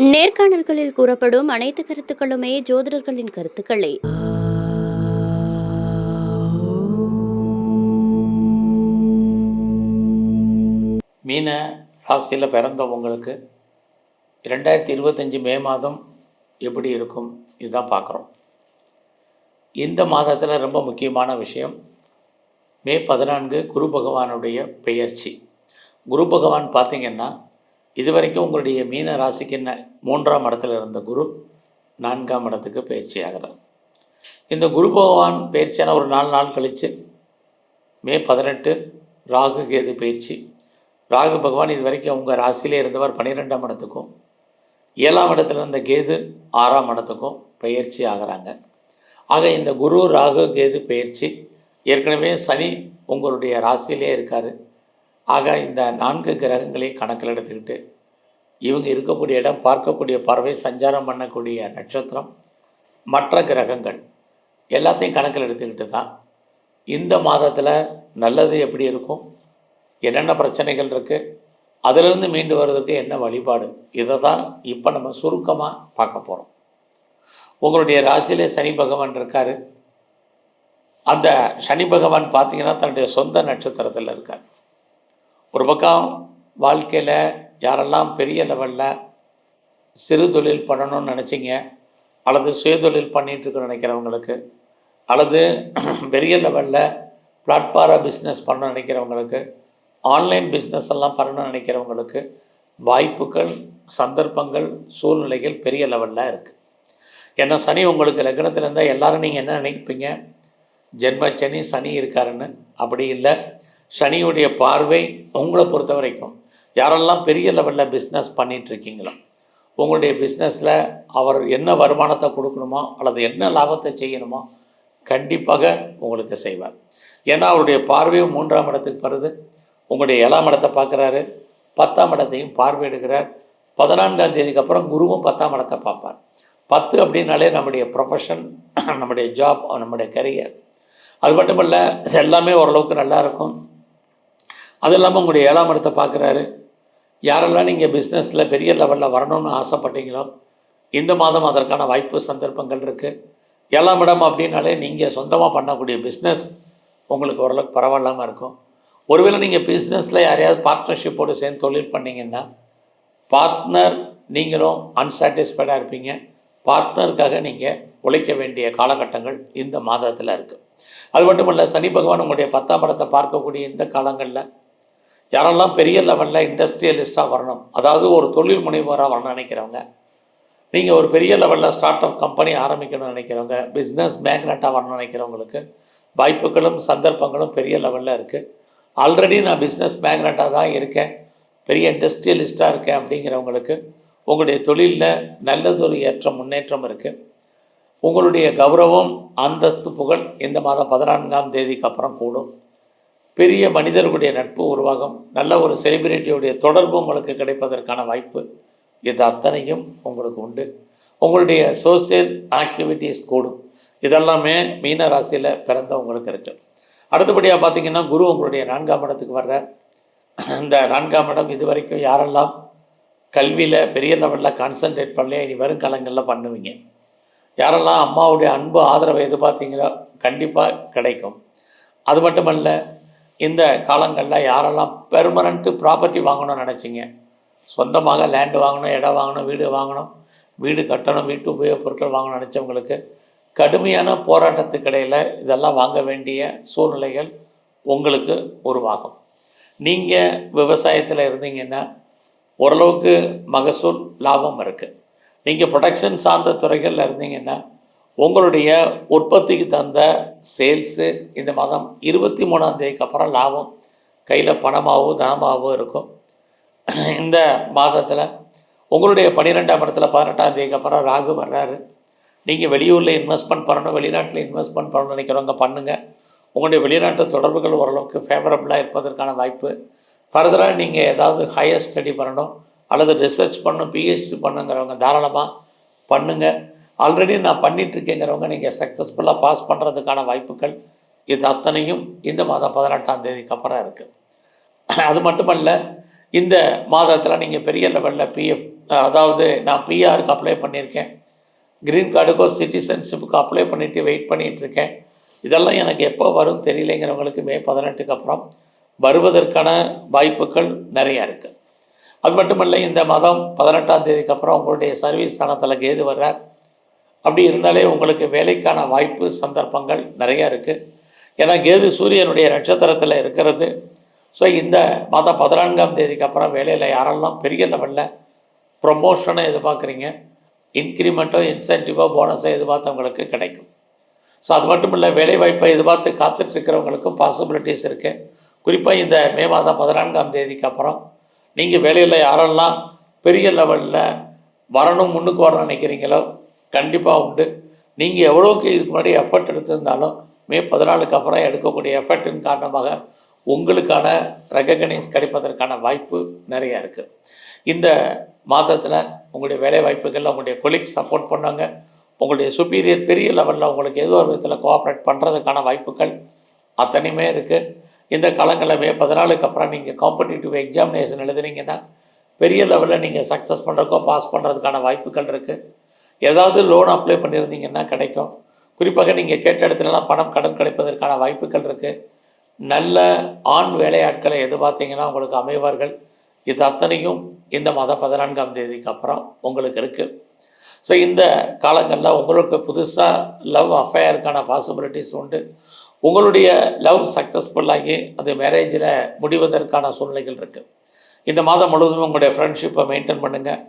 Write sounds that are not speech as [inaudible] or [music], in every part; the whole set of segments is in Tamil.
நேர்காணல்களில் கூறப்படும் அனைத்து கருத்துக்களுமே ஜோதிடர்களின் கருத்துக்களே. மீன ராசியில் பிறந்தவங்களுக்கு ரெண்டாயிரத்தி இருபத்தஞ்சி மே மாதம் எப்படி இருக்கும்? இதுதான் பார்க்குறோம். இந்த மாதத்தில் ரொம்ப முக்கியமான விஷயம் மே பதினான்கு குரு பகவானுடைய பெயர்ச்சி. குரு பகவான் பார்த்திங்கன்னா இதுவரைக்கும் உங்களுடைய மீன ராசிக்கு என்ன? மூன்றாம் இடத்துல இருந்த குரு நான்காம் இடத்துக்கு பயிற்சி ஆகிறார் இந்த குரு பகவான் பயிற்சியான ஒரு நாலு நாள் கழித்து மே பதினெட்டு ராகு கேது பயிற்சி. ராகு பகவான் இது வரைக்கும் உங்கள் ராசியிலே இருந்தவர் பன்னிரெண்டாம் இடத்துக்கும் ஏழாம் இடத்துல இருந்த கேது ஆறாம் இடத்துக்கும் பயிற்சி ஆகிறாங்க. ஆக இந்த குரு ராகு கேது பயிற்சி ஏற்கனவே சனி உங்களுடைய ராசியிலே இருக்கார். ஆக இந்த நான்கு கிரகங்களையும் கணக்கில் எடுத்துக்கிட்டு இவங்க இருக்கக்கூடிய இடம் பார்க்கக்கூடிய பறவை சஞ்சாரம் பண்ணக்கூடிய நட்சத்திரம் மற்ற கிரகங்கள் எல்லாத்தையும் கணக்கில் எடுத்துக்கிட்டு தான் இந்த மாதத்தில் நல்லது எப்படி இருக்கும் என்னென்ன பிரச்சனைகள் இருக்குது அதிலிருந்து மீண்டு வர்றதுக்கு என்ன வழிபாடு இதை தான் இப்போ நம்ம சுருக்கமாக பார்க்க போகிறோம் உங்களுடைய ராசியிலே சனி பகவான் இருக்கார். அந்த சனி பகவான் பார்த்தீங்கன்னா தன்னுடைய சொந்த நட்சத்திரத்தில் இருக்கார். ஒரு பக்கம் வாழ்க்கையில் யாரெல்லாம் பெரிய லெவலில் சிறு தொழில் பண்ணணும்னு நினச்சிங்க அல்லது சுயதொழில் பண்ணிகிட்டு நினைக்கிறவங்களுக்கு அல்லது [clears throat] பெரிய லெவலில் பிளாட்ஃபார பிஸ்னஸ் பண்ணணும்னு நினைக்கிறவங்களுக்கு ஆன்லைன் பிஸ்னஸ் எல்லாம் பண்ணணும்னு நினைக்கிறவங்களுக்கு வாய்ப்புகள் சந்தர்ப்பங்கள் சூழ்நிலைகள் பெரிய லெவலில் இருக்குது ஏன்னா சனி உங்களுக்கு லக்னத்தில் இருந்தால் எல்லோரும் நீங்கள் என்ன நினைப்பீங்க? ஜென்ம சனி சனி இருக்காருன்னு. அப்படி இல்லை. சனியுடைய பார்வை உங்களை பொறுத்த வரைக்கும். யாரெல்லாம் பெரிய லெவலில் பிஸ்னஸ் பண்ணிகிட்ருக்கீங்களோ உங்களுடைய பிஸ்னஸில் அவர் என்ன வருமானத்தை கொடுக்கணுமோ அல்லது என்ன லாபத்தை செய்யணுமோ கண்டிப்பாக உங்களுக்கு செய்வார். ஏன்னா அவருடைய பார்வையும் மூன்றாம் இடத்துக்கு வருது. உங்களுடைய ஏழாம் இடத்தை பார்க்குறாரு. பத்தாம் இடத்தையும் பார்வையிடுகிறார் பதினான்காம் தேதிக்கு அப்புறம் குருவும் பத்தாம் இடத்தை பார்ப்பார். பத்து அப்படின்னாலே நம்முடைய ப்ரொஃபஷன் நம்முடைய ஜாப் நம்முடைய கரியர் அது மட்டும் இல்லை எல்லாமே ஓரளவுக்கு நல்லா இருக்கும். அது இல்லாமல் உங்களுடைய ஏழாம் இடத்தை பார்க்குறாரு. யாரெல்லாம் நீங்கள் பிஸ்னஸில் பெரிய லெவலில் வரணும்னு ஆசைப்பட்டீங்களோ இந்த மாதம் அதற்கான வாய்ப்பு சந்தர்ப்பங்கள் இருக்குது ஏழாம் இடம் அப்படின்னாலே நீங்கள் சொந்தமாக பண்ணக்கூடிய பிஸ்னஸ் உங்களுக்கு ஓரளவுக்கு பரவாயில்லாமல் இருக்கும். ஒருவேளை நீங்கள் பிஸ்னஸில் யாரையாவது பார்ட்னர்ஷிப்போடு சேர்ந்து தொழில் பண்ணிங்கன்னா பார்ட்னர் நீங்களும் அன்சாட்டிஸ்ஃபைடாக இருப்பீங்க. பார்ட்னருக்காக நீங்கள் உழைக்க வேண்டிய காலகட்டங்கள் இந்த மாதத்தில் இருக்குது அது மட்டும் இல்லை சனி பகவான் உங்களுடைய பத்தாம் படத்தை பார்க்கக்கூடிய இந்த காலங்களில் யாரெல்லாம் பெரிய லெவலில் இண்டஸ்ட்ரியலிஸ்ட்டாக வரணும் அதாவது ஒரு தொழில் முனைவோராக வரணும்னு நினைக்கிறவங்க நீங்கள் ஒரு பெரிய லெவலில் ஸ்டார்ட் அப் கம்பெனி ஆரம்பிக்கணும்னு நினைக்கிறவங்க பிஸ்னஸ் மேக்னட்டாக வரணும்னு நினைக்கிறவங்களுக்கு வாய்ப்புகளும் சந்தர்ப்பங்களும் பெரிய லெவலில் இருக்குது ஆல்ரெடி நான் பிஸ்னஸ் மேக்னட்டாக தான் இருக்கேன் பெரிய இண்டஸ்ட்ரியலிஸ்ட்டாக இருக்கேன் அப்படிங்கிறவங்களுக்கு உங்களுடைய தொழிலில் நல்லதொரு ஏற்றம் முன்னேற்றம் இருக்குது உங்களுடைய கௌரவம் அந்தஸ்து புகழ் இந்த மாதம் பதினான்காம் தேதிக்கு அப்புறம் கூடும். பெரிய மனிதர்களுடைய நட்பு உருவாகும். நல்ல ஒரு செலிபிரிட்டியுடைய தொடர்பு உங்களுக்கு கிடைப்பதற்கான வாய்ப்பு இது அத்தனையும் உங்களுக்கு உண்டு. உங்களுடைய சோசியல் ஆக்டிவிட்டீஸ் கூடும். இதெல்லாமே மீன ராசியில் பிறந்தவங்களுக்கு இருக்குது அடுத்தபடியாக பார்த்தீங்கன்னா குரு உங்களுடைய நான்காம் இடத்துக்கு வர்றார். இந்த நான்காம் இடம் இது வரைக்கும் யாரெல்லாம் கல்வியில் பெரிய லெவலில் கான்சன்ட்ரேட் பண்ணலையே இனி வரும் காலங்களில் பண்ணுவீங்க. யாரெல்லாம் அம்மாவுடைய அன்பு ஆதரவை எதிர்பார்த்தீங்களோ கண்டிப்பாக கிடைக்கும். அது மட்டுமல்ல இந்த காலங்களில் யாரெல்லாம் பெர்மனண்ட்டு ப்ராப்பர்ட்டி வாங்கணும்னு நினச்சிங்க? சொந்தமாக லேண்டு வாங்கணும் இடம் வாங்கணும் வீடு வாங்கணும் வீடு கட்டணும் வீட்டு உபயோகப் பொருட்கள் வாங்கணும்னு நினச்சவங்களுக்கு கடுமையான போராட்டத்துக்கிடையில் இதெல்லாம் வாங்க வேண்டிய சூழ்நிலைகள் உங்களுக்கு உருவாகும். நீங்கள் விவசாயத்தில் இருந்தீங்கன்னா ஓரளவுக்கு மகசூல் லாபம் இருக்குது நீங்கள் ப்ரொடக்ஷன் சார்ந்த துறைகளில் இருந்தீங்கன்னா உங்களுடைய உற்பத்திக்கு தந்த சேல்ஸு இந்த மாதம் இருபத்தி மூணாம் தேதிக்கு அப்புறம் லாபம். கையில் பணமாகவும் தனமாகவோ இருக்கும். இந்த மாதத்தில் உங்களுடைய பன்னிரெண்டாம் இடத்துல பதினெட்டாம் தேதிக்கு அப்புறம் ராகு வர்றாரு. நீங்கள் வெளியூரில் இன்வெஸ்ட்மெண்ட் பண்ணணும் வெளிநாட்டில் இன்வெஸ்ட்மெண்ட் பண்ணணும்னு நினைக்கிறவங்க பண்ணுங்கள் உங்களுடைய வெளிநாட்டு தொடர்புகள் ஓரளவுக்கு ஃபேவரபுளாக இருப்பதற்கான வாய்ப்பு. ஃபர்தராக நீங்கள் ஏதாவது ஹையர் ஸ்டடி பண்ணணும் அல்லது ரிசர்ச் பண்ணணும் பிஹெச்டி பண்ணுங்கிறவங்க தாராளமாக பண்ணுங்கள் ஆல்ரெடி நான் பண்ணிகிட்ருக்கேங்கிறவங்க நீங்கள் சக்ஸஸ்ஃபுல்லாக பாஸ் பண்ணுறதுக்கான வாய்ப்புகள் இது அத்தனையும் இந்த மாதம் பதினெட்டாம் தேதிக்கு அப்புறம் இருக்குது அது மட்டுமல்ல இந்த மாதத்தில் நீங்கள் பெரிய லெவலில் பிஎஃப் அதாவது நான் பிஆருக்கு அப்ளை பண்ணியிருக்கேன். க்ரீன் கார்டுக்கோ சிட்டிசன்ஷிப்புக்கு அப்ளை பண்ணிவிட்டு வெயிட் பண்ணிகிட்டு இருக்கேன் இதெல்லாம் எனக்கு எப்போ வரும் தெரியலைங்கிறவங்களுக்கு மே பதினெட்டுக்கு அப்புறம் வருவதற்கான வாய்ப்புகள் நிறையா இருக்குது அது மட்டுமல்ல இந்த மாதம் பதினெட்டாம் தேதிக்கு அப்புறம் உங்களுடைய சர்வீஸ் ஸ்தானத்தில் கேது வர்றார். அப்படி இருந்தாலே உங்களுக்கு வேலைக்கான வாய்ப்பு சந்தர்ப்பங்கள் நிறையா இருக்குது ஏன்னா கேது சூரியனுடைய நட்சத்திரத்தில் இருக்கிறது. ஸோ இந்த மாதம் பதினான்காம் தேதிக்கு அப்புறம் வேலையில் யாரெல்லாம் பெரிய லெவலில் ப்ரொமோஷனை எதிர்பார்க்குறீங்க இன்க்ரிமெண்ட்டோ இன்சென்டிவோ போனஸோ எதிர்பார்த்தவங்களுக்கு கிடைக்கும். ஸோ அது மட்டும் இல்லை வேலைவாய்ப்பை எதிர்பார்த்து காத்துட்ருக்கிறவங்களுக்கும் பாசிபிலிட்டிஸ் இருக்குது குறிப்பாக இந்த மே மாதம் பதினான்காம் தேதிக்கு அப்புறம் நீங்கள் வேலையில் யாரெல்லாம் பெரிய லெவலில் வரணும் முன்னுக்கு வரணும்னு நினைக்கிறீங்களோ கண்டிப்பாக உண்டு. நீங்கள் எவ்வளோக்கு இதுக்கு முன்னாடி எஃபர்ட் எடுத்திருந்தாலும் மே பதினாலுக்கு அப்புறம் எடுக்கக்கூடிய எஃபர்ட்டின் காரணமாக உங்களுக்கான ரெகக்னைஸ் கிடைப்பதற்கான வாய்ப்பு நிறையா இருக்குது இந்த மாதத்தில் உங்களுடைய வேலை வாய்ப்புகளில் உங்களுடைய கொலீக்ஸ் சப்போர்ட் பண்ணாங்க உங்களுடைய சுப்பீரியர் பெரிய லெவலில் உங்களுக்கு ஏதோ ஒரு விதத்தில் கோஆப்ரேட் பண்ணுறதுக்கான வாய்ப்புகள் அத்தனையுமே இருக்குது இந்த காலங்களில் மே பதினாலுக்கு அப்புறம் நீங்கள் காம்படிட்டிவ் எக்ஸாமினேஷன் எழுதுனீங்கன்னா பெரிய லெவலில் நீங்கள் சக்ஸஸ் பண்ணுறக்கோ பாஸ் பண்ணுறதுக்கான வாய்ப்புகள் இருக்குது ஏதாவது லோன் அப்ளை பண்ணியிருந்தீங்கன்னா கிடைக்கும். குறிப்பாக நீங்கள் கேட்ட இடத்துலலாம் பணம் கடன் கிடைப்பதற்கான வாய்ப்புகள் இருக்குது நல்ல ஆண் வேலையாட்களை எதிர்பார்த்தீங்கன்னா உங்களுக்கு அமைவார்கள். இது அத்தனையும் இந்த மாதம் பதினான்காம் தேதிக்கு அப்புறம் உங்களுக்கு இருக்குது ஸோ இந்த காலங்களில் உங்களுக்கு புதுசாக லவ் அஃபேருக்கான பாசிபிலிட்டிஸ் உண்டு. உங்களுடைய லவ் சக்ஸஸ்ஃபுல்லாகி அது மேரேஜில் முடிவதற்கான சூழ்நிலைகள் இருக்குது இந்த மாதம் முழுவதும் உங்களுடைய ஃப்ரெண்ட்ஷிப்பை மெயின்டைன் பண்ணுங்கள்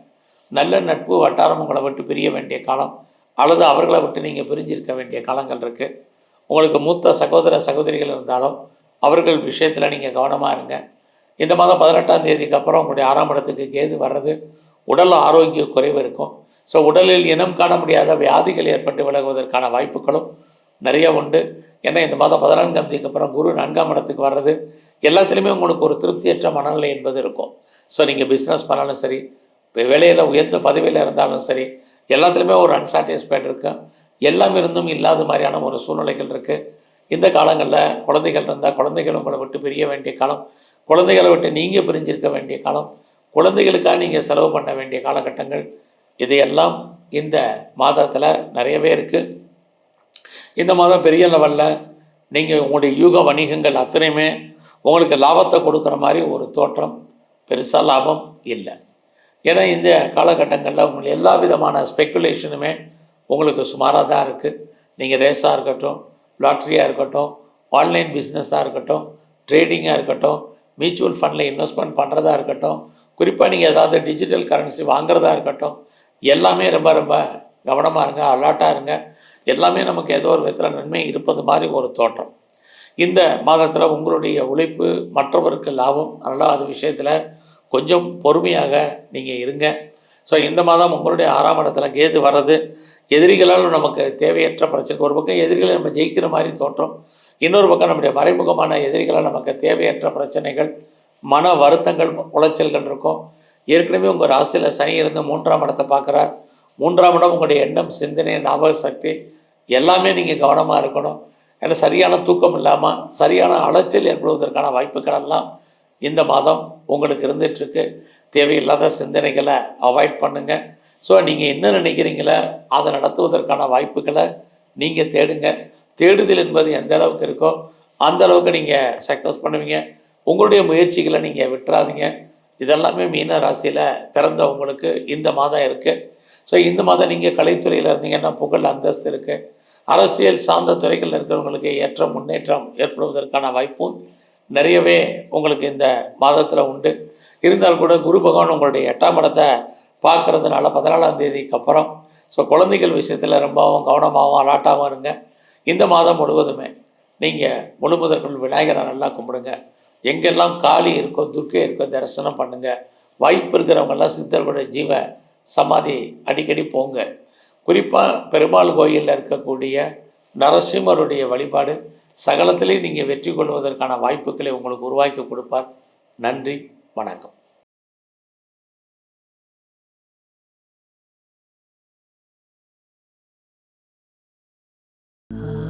நல்ல நட்பு வட்டாரம் உங்களை விட்டு பிரிய வேண்டிய காலம் அல்லது அவர்களை விட்டு நீங்கள் பிரிஞ்சிருக்க வேண்டிய காலங்கள் இருக்குது உங்களுக்கு மூத்த சகோதர சகோதரிகள் இருந்தாலும் அவர்கள் விஷயத்தில் நீங்கள் கவனமாக இருங்க. இந்த மாதம் பதினெட்டாம் தேதிக்கு அப்புறம் உங்களுடைய ஆறாம் இடத்துக்கு கேது வர்றது உடல் ஆரோக்கிய குறைவு இருக்கும். ஸோ உடலில் இனம் காண முடியாத வியாதிகள் ஏற்பட்டு விலகுவதற்கான வாய்ப்புகளும் நிறைய உண்டு. ஏன்னா இந்த மாதம் பதினான்காம் தேதிக்கு அப்புறம் குரு நான்காம் இடத்துக்கு வர்றது எல்லாத்துலேயுமே உங்களுக்கு ஒரு திருப்தியற்ற மனநிலை என்பது இருக்கும். ஸோ நீங்கள் பிஸ்னஸ் பண்ணாலும் சரி வேலையில் உயர்ந்த பதவியில் இருந்தாலும் சரி எல்லாத்துலேயுமே ஒரு அன்சாட்டிஸ்ஃபைட் இருக்கும் எல்லாம் இருந்தும் இல்லாத மாதிரியான ஒரு சூழ்நிலைகள் இருக்குது இந்த காலங்களில் குழந்தைகள் இருந்தால் குழந்தைகள் உங்களை விட்டு பிரிய வேண்டிய காலம் குழந்தைகளை விட்டு நீங்கள் பிரிஞ்சிருக்க வேண்டிய காலம் குழந்தைகளுக்காக நீங்கள் செலவு பண்ண வேண்டிய காலகட்டங்கள் இதையெல்லாம் இந்த மாதத்தில் நிறையவே இருக்குது இந்த மாதம் பெரிய லெவலில் நீங்கள் உங்களுடைய யூக வணிகங்கள் அத்தனையுமே உங்களுக்கு லாபத்தை கொடுக்குற மாதிரி ஒரு தோற்றம். பெருசாக லாபம் இல்லை. ஏன்னா இந்த காலகட்டங்களில் உங்களுக்கு எல்லா விதமான ஸ்பெக்குலேஷனுமே உங்களுக்கு சுமாராக தான் இருக்குது நீங்கள் ரேஸாக இருக்கட்டும் லாட்ரியாக இருக்கட்டும் ஆன்லைன் பிஸ்னஸாக இருக்கட்டும் ட்ரேடிங்காக இருக்கட்டும் மியூச்சுவல் ஃபண்டில் இன்வெஸ்ட்மெண்ட் பண்ணுறதா இருக்கட்டும் குறிப்பாக நீங்கள் ஏதாவது டிஜிட்டல் கரன்சி வாங்குறதா இருக்கட்டும் எல்லாமே ரொம்ப ரொம்ப கவனமாக இருங்க அலர்ட்டாக இருங்க. எல்லாமே நமக்கு ஏதோ ஒரு விதத்தில் நன்மை இருப்பது மாதிரி ஒரு தோற்றம். இந்த மாதத்தில் உங்களுடைய உழைப்பு மற்றவருக்கு லாபம் அதனால் அது விஷயத்தில் கொஞ்சம் பொறுமையாக நீங்கள் இருங்க. ஸோ இந்த மாதம் உங்களுடைய ஆறாம் இடத்துல கேது வர்றது எதிரிகளால் நமக்கு தேவையற்ற பிரச்சனை ஒரு பக்கம் எதிரிகளை நம்ம ஜெயிக்கிற மாதிரி தோற்றம் இன்னொரு பக்கம் நம்முடைய மறைமுகமான எதிரிகளால் நமக்கு தேவையற்ற பிரச்சனைகள் மன வருத்தங்கள் உளைச்சல்கள் இருக்கும். ஏற்கனவே உங்கள் ராசியில் சனி இருந்து மூன்றாம் இடத்தை பார்க்குறார். மூன்றாம் இடம் உங்களுடைய எண்ணம் சிந்தனை ஞாபக சக்தி எல்லாமே நீங்கள் கவனமாக இருக்கணும். ஏன்னா சரியான தூக்கம் இல்லாமல் சரியான அலைச்சல் ஏற்படுவதற்கான வாய்ப்புகள் எல்லாம் இந்த மாதம் உங்களுக்கு இருந்துகிட்ருக்கு. தேவையில்லாத சிந்தனைகளை அவாய்ட் பண்ணுங்கள் ஸோ நீங்கள் என்ன நினைக்கிறீங்களோ அதை நடத்துவதற்கான வாய்ப்புகளை நீங்கள் தேடுங்க. தேடுதல் என்பது எந்த அளவுக்கு இருக்கோ அந்த அளவுக்கு நீங்கள் சக்ஸஸ் பண்ணுவீங்க. உங்களுடைய முயற்சிகளை நீங்கள் விட்டுறாதீங்க. இதெல்லாமே மீன ராசியில் பிறந்தவங்களுக்கு இந்த மாதம் இருக்குது ஸோ இந்த மாதம் நீங்கள் கலைத்துறையில் இருந்தீங்கன்னா புகழ் அந்தஸ்து இருக்குது அரசியல் சார்ந்த துறைகளில் இருக்கிறவங்களுக்கு ஏற்ற முன்னேற்றம் ஏற்படுவதற்கான வாய்ப்பும் நிறையவே உங்களுக்கு இந்த மாதத்தில் உண்டு. இருந்தால் கூட குரு பகவான் உங்களுடைய எட்டாம் இடத்தை பார்க்குறதுனால பதினாலாம் தேதிக்கு அப்புறம் ஸோ குழந்தைகள் விஷயத்தில் ரொம்பவும் கவனமாகவும் அலாட்டாகவும் இருங்க. இந்த மாதம் முழுவதுமே நீங்கள் முழுமுதற்குள் விநாயகரை நல்லா கும்பிடுங்க. எங்கெல்லாம் காளி இருக்கோ துர்க்கை இருக்கோ தரிசனம் பண்ணுங்கள் வாய்ப்பு இருக்கிறவங்கெல்லாம் சித்தர்களுடைய ஜீவ சமாதி அடிக்கடி போங்க. குறிப்பாக பெருமாள் கோயிலில் இருக்கக்கூடிய நரசிம்மருடைய வழிபாடு சகலத்திலே நீங்கள் வெற்றி கொள்வதற்கான வாய்ப்புகளை உங்களுக்கு உருவாக்கி கொடுப்பார். நன்றி வணக்கம். ஆ.